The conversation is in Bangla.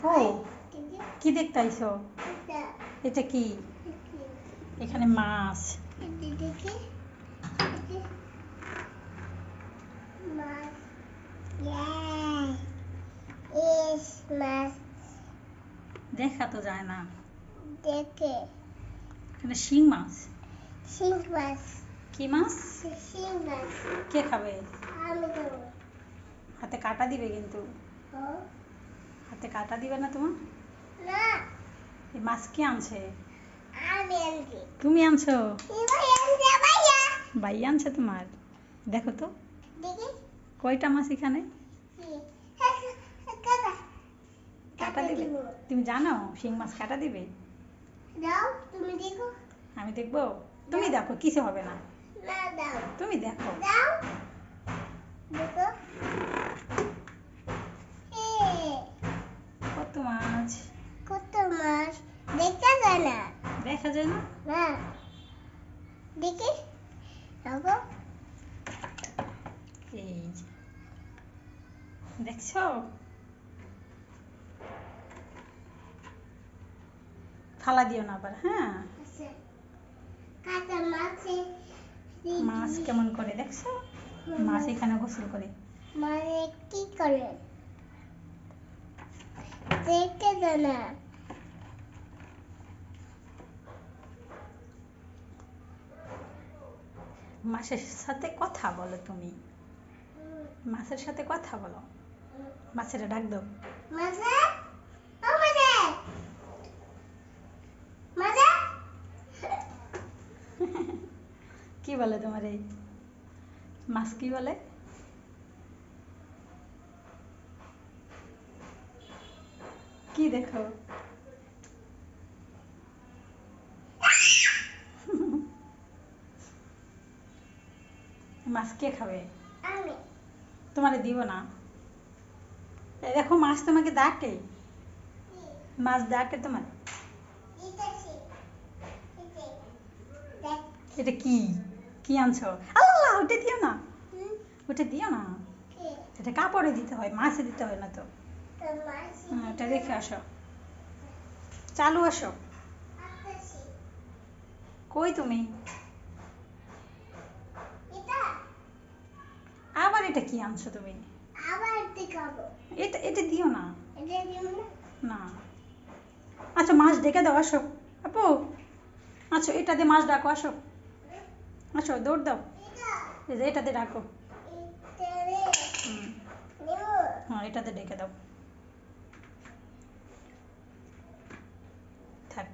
আপু কি দেখতে আইছো? এটা কি? এখানে মাছ। দেখা তো যায় না। দেখে এখানে শিং মাছ। শিং মাছ কি মাছ? শিং মাছ কে খাবে? আমি দেবো হাতে কাটা দিবে কিন্তু। ও হাতে কাটা দিবে না তোমার না। এই মাছ কি আনছে? তুমি আনছো? ভাই আনছে তোমার? দেখো তো। কয়টা মাছ এখানে? কাটা দিবে। তুমি জানো শিং মাছ কাটা দিবে? আমি দেখব? তুমি দেখো কিছু হবে না? তুমি দেখো দাও দেখো এ কত মাছ কত মাছ দেখা যায় না দেখা যায় না? দেখি। এই দেখছ? ফালা দিও না আবার হ্যাঁ? কাঁচা মাছে মাছ কেমন করে দেখছ? মাছ এখানে গোসল করে। মানে কি করে? দেখতে যায় মাছের সাথে কথা বলো তুমি। মাছের সাথে কথা বলো। মাছের ডাক দাও। কি বলে তোমার এই? মাছ কি বলে? কি দেখো? মাছ কে খাবে? আমি। তোমারে দিব না। এই দেখো মাছ তোমাকে ডাকে। মাছ ডাকে তোমার। এটা কি? কি আনছো? আল্লাহ ওটা দিও না। ওটা দিও না। এটা কাপড়ে দিতে হয় মাছে দিতে হয় না তো। এটা রেখে আসো। চালু আসো। কই তুমি এটা আবার এটা কি আনছো তুমি? আবার দেখাবো এটা এটা দিও না। এটা দিব না? না। আচ্ছা মাছ ডেকে দাও আসো। আপু আচ্ছা এটা দিয়ে মাছ ডাকো আসো। আসো দৌড় দাও। এই যে এটাতে ডাকো। হ্যাঁ এটাতে ডেকে দাও। থাক।